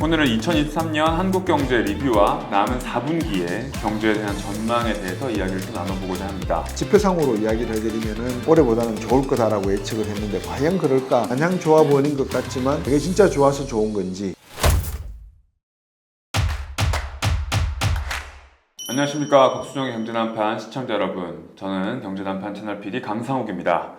오늘은 2023년 한국 경제 리뷰와 남은 4분기의 경제에 대한 전망에 대해서 이야기를 좀 나눠보고자 합니다. 지표상으로 이야기를 해드리면은 올해보다는 좋을 거다라고 예측을 했는데 과연 그럴까? 마냥 좋아 보이는 것 같지만 이게 진짜 좋아서 좋은 건지 안녕하십니까 국수정의 경제난판 시청자 여러분 저는 경제난판 채널 PD 강상욱입니다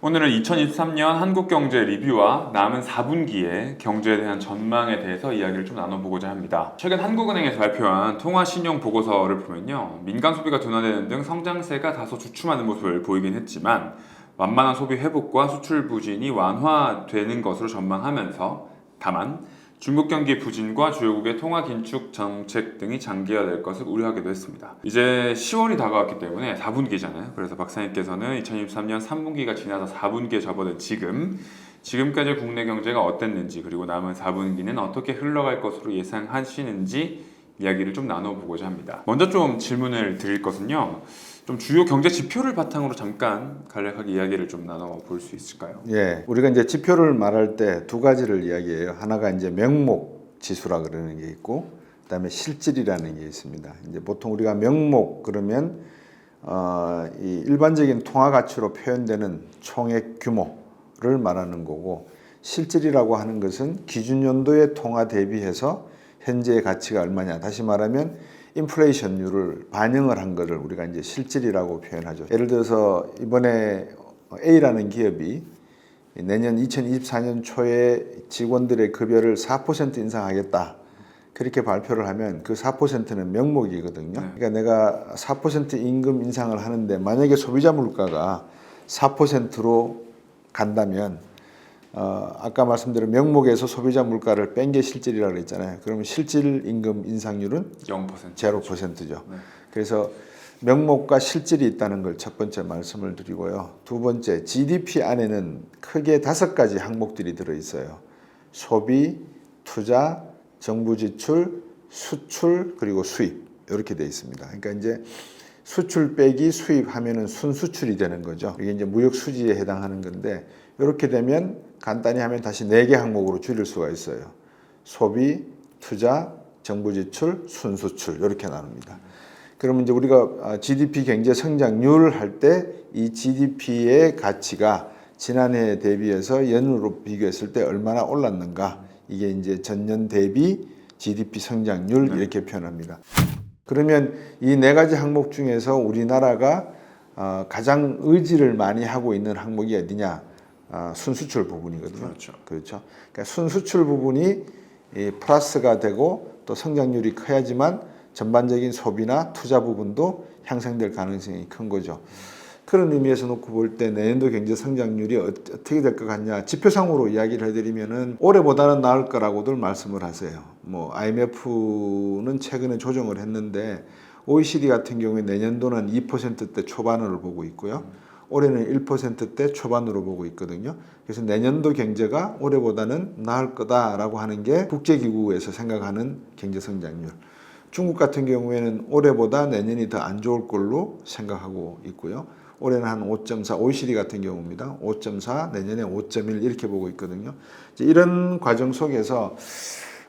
오늘은 2023년 한국경제 리뷰와 남은 4분기의 경제에 대한 전망에 대해서 이야기를 좀 나눠보고자 합니다. 최근 한국은행에서 발표한 통화신용 보고서를 보면요 민간 소비가 둔화되는 등 성장세가 다소 주춤하는 모습을 보이긴 했지만 완만한 소비 회복과 수출 부진이 완화되는 것으로 전망하면서 다만 중국 경기 부진과 주요국의 통화 긴축 정책 등이 장기화될 것을 우려하기도 했습니다. 이제 10월이 다가왔기 때문에 4분기잖아요. 그래서 박사님께서는 2023년 3분기가 지나서 4분기에 접어든 지금 지금까지 국내 경제가 어땠는지 그리고 남은 4분기는 어떻게 흘러갈 것으로 예상하시는지 이야기를 좀 나눠보고자 합니다. 먼저 좀 질문을 드릴 것은요. 좀 주요 경제 지표를 바탕으로 잠깐 간략하게 이야기를 좀 나눠 볼 수 있을까요? 예 우리가 이제 지표를 말할 때 두 가지를 이야기해요. 하나가 이제 명목 지수라 그러는 게 있고 그다음에 실질이라는 게 있습니다. 이제 보통 우리가 명목 그러면 어, 이 일반적인 통화 가치로 표현되는 총액 규모를 말하는 거고 실질이라고 하는 것은 기준 연도의 통화 대비해서 현재의 가치가 얼마냐. 다시 말하면 인플레이션율을 반영을 한 거를 우리가 이제 실질이라고 표현하죠. 예를 들어서 이번에 A라는 기업이 내년 2024년 초에 직원들의 급여를 4% 인상하겠다. 그렇게 발표를 하면 그 4%는 명목이거든요. 네. 그러니까 내가 4% 임금 인상을 하는데 만약에 소비자 물가가 4%로 간다면 어, 아까 말씀드린 명목에서 소비자 물가를 뺀 게 실질이라고 그랬잖아요. 그러면 실질 임금 인상률은 0%. 제로 퍼센트죠. 네. 그래서 명목과 실질이 있다는 걸 첫 번째 말씀을 드리고요. 두 번째 GDP 안에는 크게 다섯 가지 항목들이 들어 있어요. 소비, 투자, 정부 지출, 수출 그리고 수입 이렇게 돼 있습니다. 그러니까 이제 수출 빼기 수입 하면은 순수출이 되는 거죠. 이게 이제 무역 수지에 해당하는 건데 이렇게 되면 간단히 하면 다시 네개 항목으로 줄일 수가 있어요. 소비, 투자, 정부 지출, 순수출 이렇게 나눕니다. 그러면 이제 우리가 아, GDP 경제 성장률 할 때 이 GDP의 가치가 지난해 대비해서 연으로 비교했을 때 얼마나 올랐는가 이게 이제 전년 대비 GDP 성장률 이렇게 표현합니다. 그러면 이 네 가지 항목 중에서 우리나라가 어, 가장 의지를 많이 하고 있는 항목이 어디냐? 아, 순수출 부분이거든요. 그렇죠. 그렇죠. 그러니까 순수출 부분이 이 플러스가 되고 또 성장률이 커야지만 전반적인 소비나 투자 부분도 향상될 가능성이 큰 거죠. 그런 의미에서 놓고 볼 때 내년도 경제 성장률이 어- 어떻게 될 것 같냐 지표상으로 이야기를 해드리면은 올해보다는 나을 거라고들 말씀을 하세요. 뭐 IMF는 최근에 조정을 했는데 OECD 같은 경우에 내년도는 2%대 초반으로 보고 있고요. 올해는 1%대 초반으로 보고 있거든요. 그래서 내년도 경제가 올해보다는 나을 거다라고 하는 게 국제기구에서 생각하는 경제 성장률. 중국 같은 경우에는 올해보다 내년이 더 안 좋을 걸로 생각하고 있고요. 올해는 한 5.4, OECD 같은 경우입니다. 5.4, 내년에 5.1 이렇게 보고 있거든요. 이제 이런 과정 속에서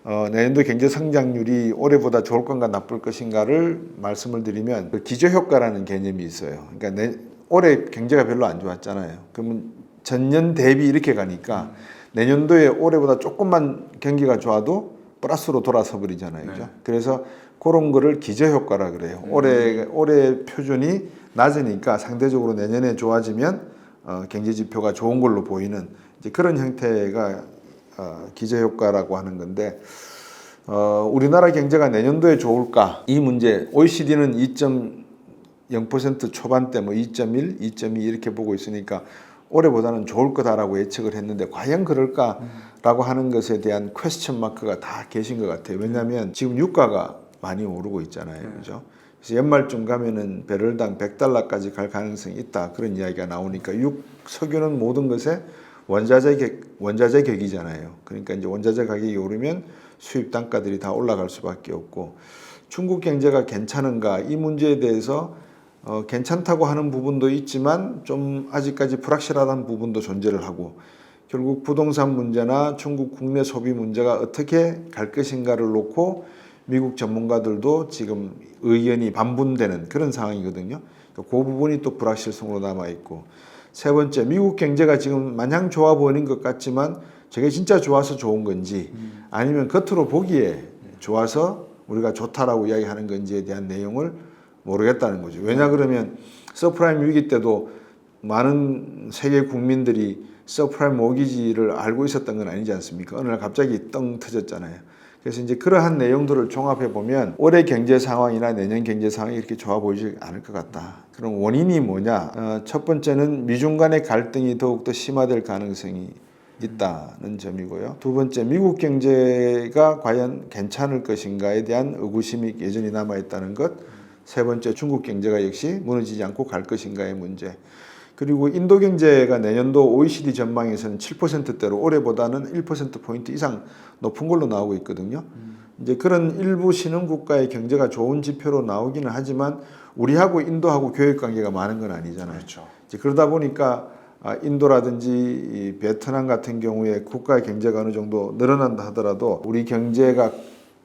어, 내년도 경제 성장률이 올해보다 좋을 건가 나쁠 것인가를 말씀을 드리면 그 기저 효과라는 개념이 있어요. 그러니까 내, 올해 경제가 별로 안 좋았잖아요. 그러면 전년 대비 이렇게 가니까 내년도에 올해보다 조금만 경기가 좋아도 플러스로 돌아서 버리잖아요. 그죠? 네. 그래서 그런 거를 기저효과라 그래요. 올해 올해 표준이 낮으니까 상대적으로 내년에 좋아지면 어, 경제 지표가 좋은 걸로 보이는 이제 그런 형태가 어, 기저효과라고 하는 건데 어, 우리나라 경제가 내년도에 좋을까? 이 문제 OECD는 2.0% 초반대 뭐 2.1, 2.2 이렇게 보고 있으니까 올해보다는 좋을 거다라고 예측을 했는데 과연 그럴까라고 하는 것에 대한 퀘스천 마크가 다 계신 것 같아요. 왜냐하면 지금 유가가 많이 오르고 있잖아요, 그죠? 그래서 연말쯤 가면은 배럴당 100달러까지 갈 가능성이 있다 그런 이야기가 나오니까 육 석유는 모든 것에 원자재 격, 원자재 격이잖아요. 그러니까 이제 원자재 가격이 오르면 수입 단가들이 다 올라갈 수밖에 없고 중국 경제가 괜찮은가 이 문제에 대해서 어, 괜찮다고 하는 부분도 있지만 좀 아직까지 불확실하다는 부분도 존재를 하고 결국 부동산 문제나 중국 국내 소비 문제가 어떻게 갈 것인가를 놓고 미국 전문가들도 지금 의견이 반분되는 그런 상황이거든요. 그 부분이 또 불확실성으로 남아 있고 세 번째 미국 경제가 지금 마냥 좋아 보이는 것 같지만 저게 진짜 좋아서 좋은 건지 아니면 겉으로 보기에 좋아서 우리가 좋다라고 이야기하는 건지에 대한 내용을 모르겠다는 거죠. 왜냐 그러면 서프라임 위기 때도 많은 세계 국민들이 서프라임 모기지를 알고 있었던 건 아니지 않습니까? 어느 날 갑자기 떵 터졌잖아요. 그래서 이제 그러한 내용들을 종합해 보면 올해 경제 상황이나 내년 경제 상황이 이렇게 좋아 보이지 않을 것 같다. 그럼 원인이 뭐냐? 어, 첫 번째는 미중 간의 갈등이 더욱더 심화될 가능성이 있다는 점이고요. 두 번째, 미국 경제가 과연 괜찮을 것인가에 대한 의구심이 여전히 남아 있다는 것. 세 번째, 중국 경제가 역시 무너지지 않고 갈 것인가의 문제. 그리고 인도 경제가 내년도 OECD 전망에서는 7%대로 올해보다는 1%포인트 이상 높은 걸로 나오고 있거든요. 이제 그런 일부 신흥 국가의 경제가 좋은 지표로 나오기는 하지만 우리하고 인도하고 교육 관계가 많은 건 아니잖아요. 그렇죠. 이제 그러다 보니까 아, 인도라든지 이 베트남 같은 경우에 국가의 경제가 어느 정도 늘어난다 하더라도 우리 경제가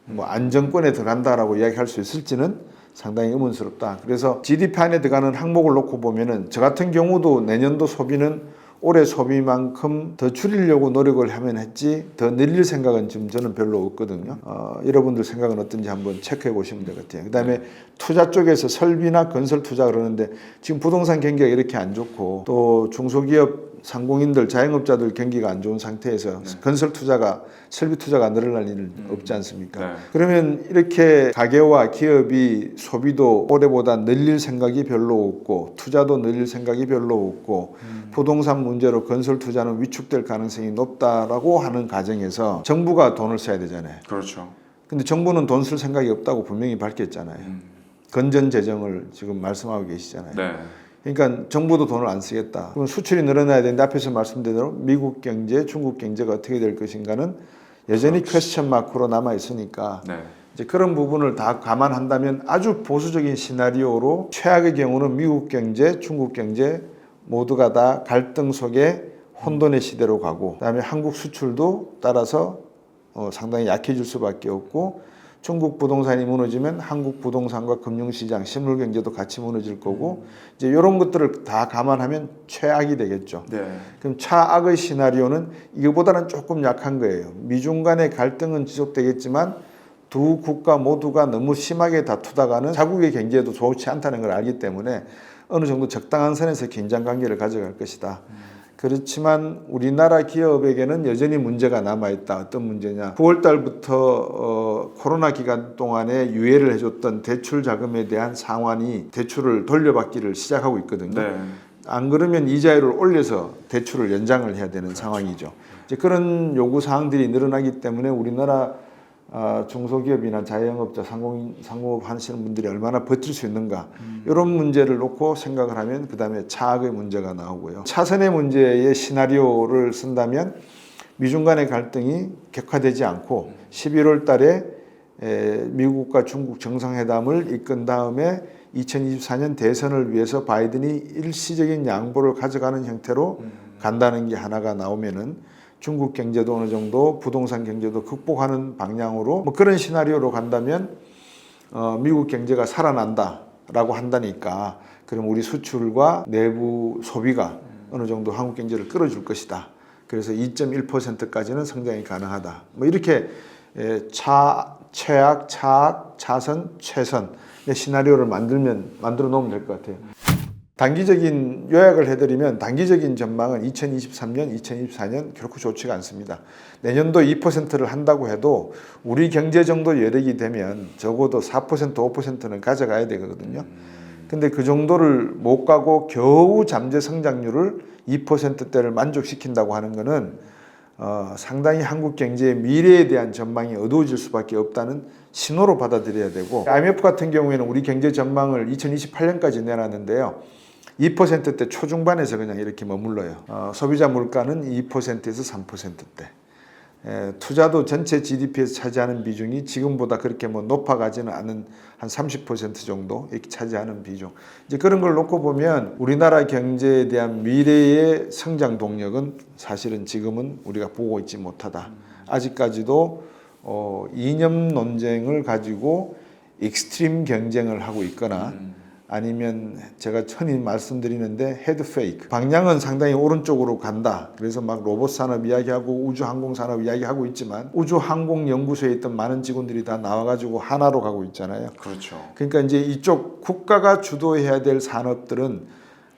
뭐 안정권에 들어간다라고 이야기할 수 있을지는 상당히 의문스럽다. 그래서 GDP 안에 들어가는 항목을 놓고 보면은 저 같은 경우도 내년도 소비는 올해 소비만큼 더 줄이려고 노력을 하면 했지 더 늘릴 생각은 지금 저는 별로 없거든요. 어, 여러분들 생각은 어떤지 한번 체크해 보시면 될 것 같아요. 그다음에 투자 쪽에서 설비나 건설 투자 그러는데 지금 부동산 경기가 이렇게 안 좋고 또 중소기업 상공인들 자영업자들 경기가 안 좋은 상태에서 건설 투자가 설비 투자가 늘어날 일은 없지 않습니까? 네. 그러면 이렇게 가게와 기업이 소비도 올해보다 늘릴 생각이 별로 없고 투자도 늘릴 생각이 별로 없고 부동산 문제로 건설 투자는 위축될 가능성이 높다라고 하는 가정에서 정부가 돈을 써야 되잖아요. 그렇죠. 근데 정부는 돈 쓸 생각이 없다고 분명히 밝혔잖아요. 음. 건전 재정을 지금 말씀하고 계시잖아요. 네. 그러니까 정부도 돈을 안 쓰겠다. 그럼 수출이 늘어나야 되는데 앞에서 말씀드린 대로 미국 경제, 중국 경제가 어떻게 될 것인가는 여전히 퀘스천 마크로 남아 있으니까 네. 이제 그런 부분을 다 감안한다면 아주 보수적인 시나리오로 최악의 경우는 미국 경제, 중국 경제 모두가 다 갈등 속에 혼돈의 시대로 가고 그다음에 한국 수출도 따라서 어, 상당히 약해질 수밖에 없고 중국 부동산이 무너지면 한국 부동산과 금융시장, 실물 경제도 같이 무너질 거고 이제 이런 것들을 다 감안하면 최악이 되겠죠. 네. 그럼 차악의 시나리오는 이거보다는 조금 약한 거예요. 미중 간의 갈등은 지속되겠지만 두 국가 모두가 너무 심하게 다투다가는 자국의 경제에도 좋지 않다는 걸 알기 때문에 어느 정도 적당한 선에서 긴장 관계를 가져갈 것이다. 그렇지만 우리나라 기업에게는 여전히 문제가 남아 있다. 어떤 문제냐? 9월 달부터 어, 코로나 기간 동안에 유예를 해줬던 대출 자금에 대한 상환이 대출을 돌려받기를 시작하고 있거든요. 네. 안 그러면 이자율을 올려서 대출을 연장을 해야 되는 상황이죠. 이제 그런 요구 사항들이 늘어나기 때문에 우리나라 아, 중소기업이나 자영업자, 상공 상공업 하시는 분들이 얼마나 버틸 수 있는가 이런 문제를 놓고 생각을 하면 그 다음에 차악의 문제가 나오고요. 차선의 문제의 시나리오를 쓴다면 미중 간의 갈등이 격화되지 않고 11월 달에 에, 미국과 중국 정상회담을 이끈 다음에 2024년 대선을 위해서 바이든이 일시적인 양보를 가져가는 형태로 간다는 게 하나가 나오면은 중국 경제도 어느 정도 부동산 경제도 극복하는 방향으로 뭐 그런 시나리오로 간다면 어, 미국 경제가 살아난다라고 한다니까 그럼 우리 수출과 내부 소비가 어느 정도 한국 경제를 끌어줄 것이다. 그래서 2.1%까지는 성장이 가능하다. 뭐 이렇게 에, 차 최악, 차악, 차선, 최선의 시나리오를 만들면 만들어 놓으면 될 것 같아요. 단기적인 요약을 해드리면 단기적인 전망은 2023년, 2024년 결코 좋지가 않습니다. 내년도 2%를 한다고 해도 우리 경제 정도 여력이 되면 적어도 4%, 5%는 가져가야 되거든요. 근데 그 정도를 못 가고 겨우 잠재 성장률을 2%대를 만족시킨다고 하는 것은 어, 상당히 한국 경제의 미래에 대한 전망이 어두워질 수밖에 없다는 신호로 받아들여야 되고 IMF 같은 경우에는 우리 경제 전망을 2028년까지 내놨는데요. 2%대 초중반에서 그냥 이렇게 머물러요. 어, 소비자 물가는 2%에서 3%대. 에, 투자도 전체 GDP에서 차지하는 비중이 지금보다 그렇게 뭐 높아가지는 않은 한 30% 정도 이렇게 차지하는 비중. 이제 그런 걸 놓고 보면 우리나라 경제에 대한 미래의 성장 동력은 사실은 지금은 우리가 보고 있지 못하다. 아직까지도 어, 이념 논쟁을 가지고 익스트림 경쟁을 하고 있거나 음. 아니면 제가 흔히 말씀드리는데 헤드 페이크 방향은 상당히 오른쪽으로 간다. 그래서 막 로봇 산업 이야기하고 우주 항공 산업 이야기하고 있지만 우주 항공 연구소에 있던 많은 직원들이 다 나와 가지고 하나로 가고 있잖아요. 그렇죠. 그러니까 이제 이쪽 국가가 주도해야 될 산업들은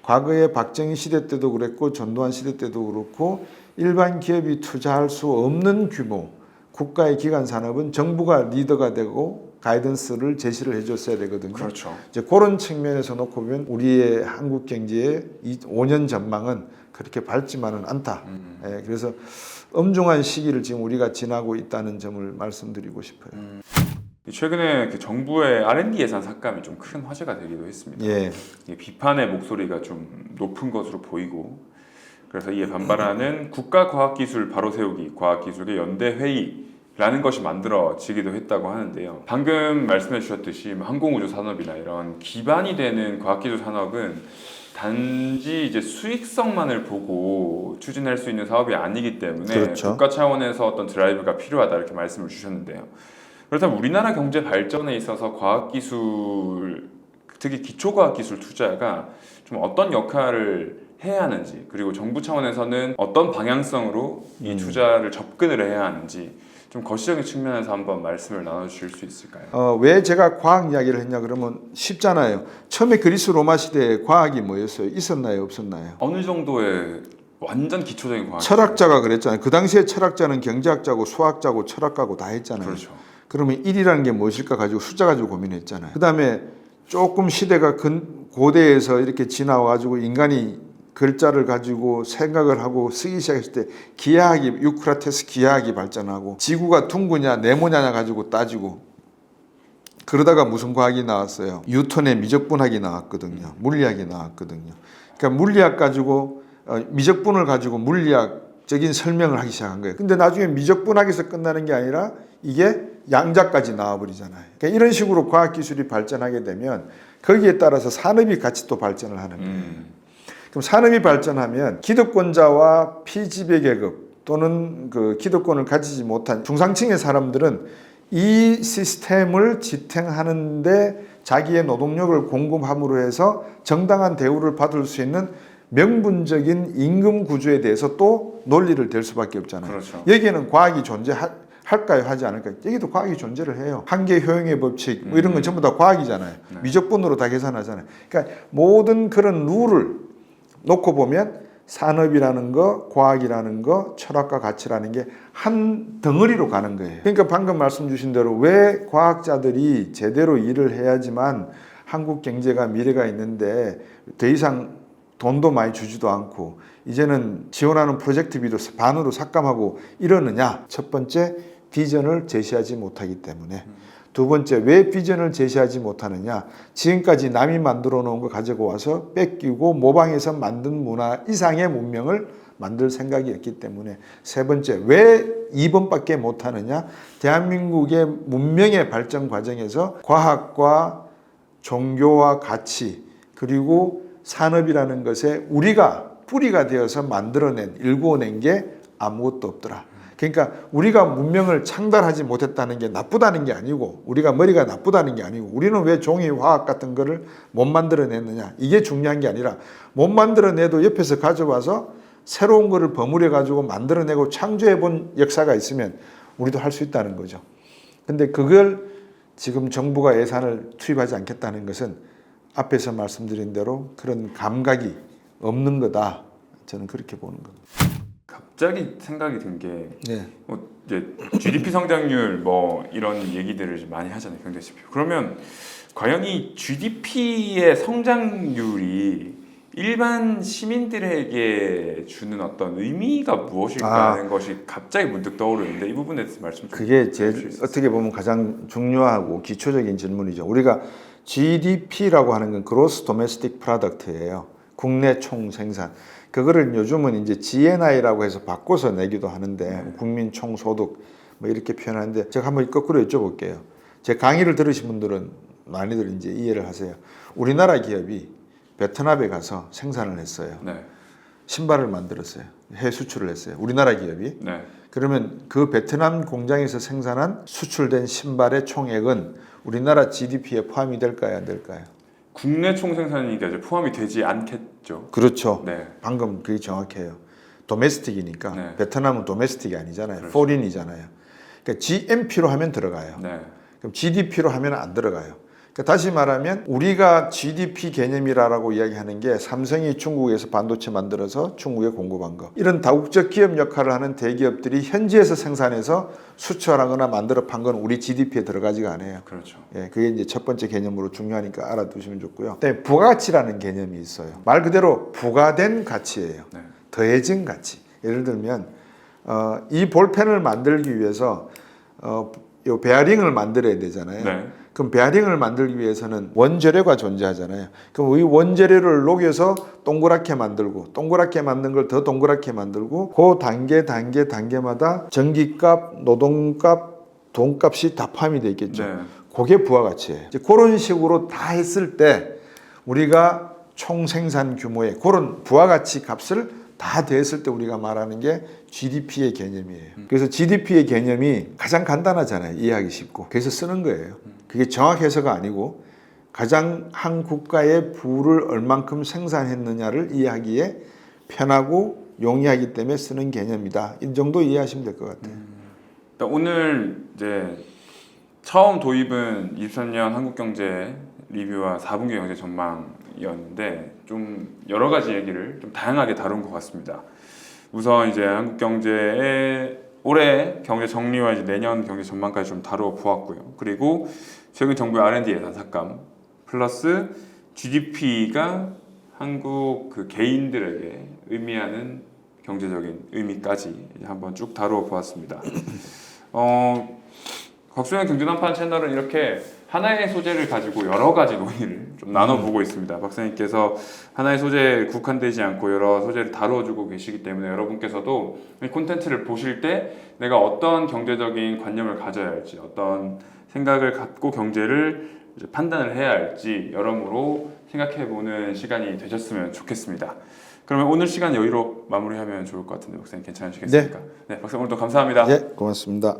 과거에 박정희 시대 때도 그랬고 전두환 시대 때도 그렇고 일반 기업이 투자할 수 없는 규모 국가의 기관 산업은 정부가 리더가 되고 가이던스를 제시를 해줬어야 되거든요. 그렇죠. 이제 그런 측면에서 놓고 보면 우리의 한국 경제의 이 5년 전망은 그렇게 밝지만은 않다. 음. 예, 그래서 엄중한 시기를 지금 우리가 지나고 있다는 점을 말씀드리고 싶어요. 최근에 그 정부의 R&D 예산 삭감이 좀 큰 화제가 되기도 했습니다. 예, 비판의 목소리가 좀 높은 것으로 보이고 그래서 이에 반발하는 국가과학기술 바로 세우기 과학기술의 연대 회의 라는 것이 만들어지기도 했다고 하는데요. 방금 말씀해 주셨듯이 뭐 항공우주 산업이나 이런 기반이 되는 과학기술 산업은 단지 이제 수익성만을 보고 추진할 수 있는 사업이 아니기 때문에 그렇죠. 국가 차원에서 어떤 드라이브가 필요하다 이렇게 말씀을 주셨는데요. 그렇다면 우리나라 경제 발전에 있어서 과학기술 특히 기초과학기술 투자가 좀 어떤 역할을 해야 하는지 그리고 정부 차원에서는 어떤 방향성으로 이 음. 투자를 접근을 해야 하는지 좀 거시적인 측면에서 한번 말씀을 나눠주실 수 있을까요? 어, 왜 제가 과학 이야기를 했냐 그러면 쉽잖아요. 처음에 그리스 로마 시대에 과학이 뭐였어요? 있었나요? 없었나요? 어느 정도의 완전 기초적인 과학 철학자가 그랬잖아요. 그 당시에 철학자는 경제학자고 수학자고 철학가고 다 했잖아요. 그렇죠. 그러면 1이라는 게 무엇일까 가지고 숫자 가지고 고민했잖아요. 그 다음에 조금 시대가 근 고대에서 이렇게 지나와 가지고 인간이 글자를 가지고 생각을 하고 쓰기 시작했을 때 기하학이 유크라테스 기하학이 발전하고 지구가 둥그냐 네모냐 가지고 따지고 그러다가 무슨 과학이 나왔어요? 뉴턴의 미적분학이 나왔거든요. 물리학이 나왔거든요. 그러니까 물리학 가지고 어, 미적분을 가지고 물리학적인 설명을 하기 시작한 거예요. 근데 나중에 미적분학에서 끝나는 게 아니라 이게 양자까지 나와버리잖아요. 그러니까 이런 식으로 과학 기술이 발전하게 되면 거기에 따라서 산업이 같이 또 발전을 하는 거예요. 음, 그럼 산업이 발전하면 기득권자와 피지배 계급 또는 그 기득권을 가지지 못한 중상층의 사람들은 이 시스템을 지탱하는데 자기의 노동력을 공급함으로 해서 정당한 대우를 받을 수 있는 명분적인 임금 구조에 대해서 또 논리를 댈 수밖에 없잖아요. 그렇죠. 여기에는 과학이 존재할까요? 하지 않을까요? 여기도 과학이 존재를 해요. 한계 효용의 법칙 뭐 이런 건 전부 다 과학이잖아요. 네. 미적분으로 다 계산하잖아요. 그러니까 모든 그런 룰을 놓고 보면 산업이라는 거, 과학이라는 거, 철학과 가치라는 게 한 덩어리로 가는 거예요. 그러니까 방금 말씀 주신 대로 왜 과학자들이 제대로 일을 해야지만 한국 경제가 미래가 있는데 더 이상 돈도 많이 주지도 않고 이제는 지원하는 프로젝트비도 반으로 삭감하고 이러느냐? 첫 번째 비전을 제시하지 못하기 때문에 두 번째 왜 비전을 제시하지 못하느냐? 지금까지 남이 만들어 놓은 거 가지고 와서 뺏기고 모방해서 만든 문화 이상의 문명을 만들 생각이 없기 때문에 세 번째 왜 2번밖에 못하느냐? 대한민국의 문명의 발전 과정에서 과학과 종교와 가치 그리고 산업이라는 것에 우리가 뿌리가 되어서 만들어낸 일구어낸 게 아무것도 없더라. 그러니까 우리가 문명을 창달하지 못했다는 게 나쁘다는 게 아니고 우리가 머리가 나쁘다는 게 아니고 우리는 왜 종이 화학 같은 거를 못 만들어냈느냐 이게 중요한 게 아니라 못 만들어내도 옆에서 가져와서 새로운 거를 버무려 가지고 만들어내고 창조해 본 역사가 있으면 우리도 할 수 있다는 거죠. 근데 그걸 지금 정부가 예산을 투입하지 않겠다는 것은 앞에서 말씀드린 대로 그런 감각이 없는 거다. 저는 그렇게 보는 겁니다. 갑자기 생각이 든게 네. 뭐 이제 GDP 성장률 뭐 이런 얘기들을 좀 많이 하잖아요 경제 지표. 그러면 과연 이 GDP의 성장률이 일반 시민들에게 주는 어떤 의미가 무엇일까 하는 것이 갑자기 문득 떠오르는데 이 부분에 대해서 말씀 좀 그게 제? 어떻게 보면 가장 중요하고 기초적인 질문이죠. 우리가 GDP라고 하는 건 Gross Domestic Product예요. 국내 총 생산. 그거를 요즘은 이제 GNI라고 해서 바꿔서 내기도 하는데 국민 총소득 뭐 이렇게 표현하는데 제가 한번 거꾸로 여쭤볼게요. 제 강의를 들으신 분들은 많이들 이제 이해를 하세요. 우리나라 기업이 베트남에 가서 생산을 했어요. 네. 신발을 만들었어요. 해외 수출을 했어요. 우리나라 기업이. 네. 그러면 그 베트남 공장에서 생산한 수출된 신발의 총액은 우리나라 GDP에 포함이 될까요, 안 될까요? 국내 총생산이니까 이제 포함이 되지 않겠죠. 그렇죠. 네. 방금 그게 정확해요. 도메스틱이니까 네. 베트남은 도메스틱이 아니잖아요. 그렇죠. 포린이잖아요. 그러니까 GMP로 하면 들어가요. 네. 그럼 GDP로 하면 안 들어가요. 그러니까 다시 말하면 우리가 GDP 개념이라고 이야기하는 게 삼성이 중국에서 반도체 만들어서 중국에 공급한 거. 이런 다국적 기업 역할을 하는 대기업들이 현지에서 생산해서 수출하거나 만들어 판 건 우리 GDP에 들어가지가 않아요. 그렇죠. 예, 그게 이제 첫 번째 개념으로 중요하니까 알아두시면 좋고요. 그다음에 부가가치라는 개념이 있어요. 말 그대로 부가된 가치예요. 네. 더해진 가치. 예를 들면 어, 이 볼펜을 만들기 위해서 어, 요 베어링을 만들어야 되잖아요. 네. 그럼 베어링을 만들기 위해서는 원재료가 존재하잖아요. 그럼 이 원재료를 녹여서 동그랗게 만들고 동그랗게 만든 걸 더 동그랗게 만들고 그 단계 단계 단계마다 전기값, 노동값, 돈값이 다 포함이 돼 있겠죠. 네. 그게 부가가치예요. 이제 그런 식으로 다 했을 때 우리가 총 생산 규모의 그런 부가가치 값을 다 더했을 때 우리가 말하는 게 GDP의 개념이에요. 그래서 GDP의 개념이 가장 간단하잖아요. 이해하기 쉽고. 그래서 쓰는 거예요. 그게 정확해서가 아니고 가장 한 국가의 부를 얼만큼 생산했느냐를 이해하기에 편하고 용이하기 때문에 쓰는 개념이다. 이 정도 이해하시면 될 것 같아요. 일단 오늘 이제 처음 도입은 23년 한국 경제 리뷰와 4분기 경제 전망 이었는데 좀 여러 가지 얘기를 좀 다양하게 다룬 것 같습니다. 우선 이제 한국 경제의 올해 경제 정리와 이제 내년 경제 전망까지 좀 다루어 보았고요. 그리고 최근 정부의 R&D 예산 삭감 플러스 GDP가 한국 그 개인들에게 의미하는 경제적인 의미까지 한번 쭉 다루어 보았습니다. 어, 곽수영 경제난판 채널은 이렇게 하나의 소재를 가지고 여러 가지 논의를 좀 나눠보고 있습니다. 박사님께서 하나의 소재에 국한되지 않고 여러 소재를 다루어주고 계시기 때문에 여러분께서도 이 콘텐츠를 보실 때 내가 어떤 경제적인 관념을 가져야 할지 어떤 생각을 갖고 경제를 판단을 해야 할지 여러모로 생각해보는 시간이 되셨으면 좋겠습니다. 그러면 오늘 시간 여유로 마무리하면 좋을 것 같은데 박사님 괜찮으시겠습니까? 네, 박사님 오늘도 감사합니다. 예, 고맙습니다.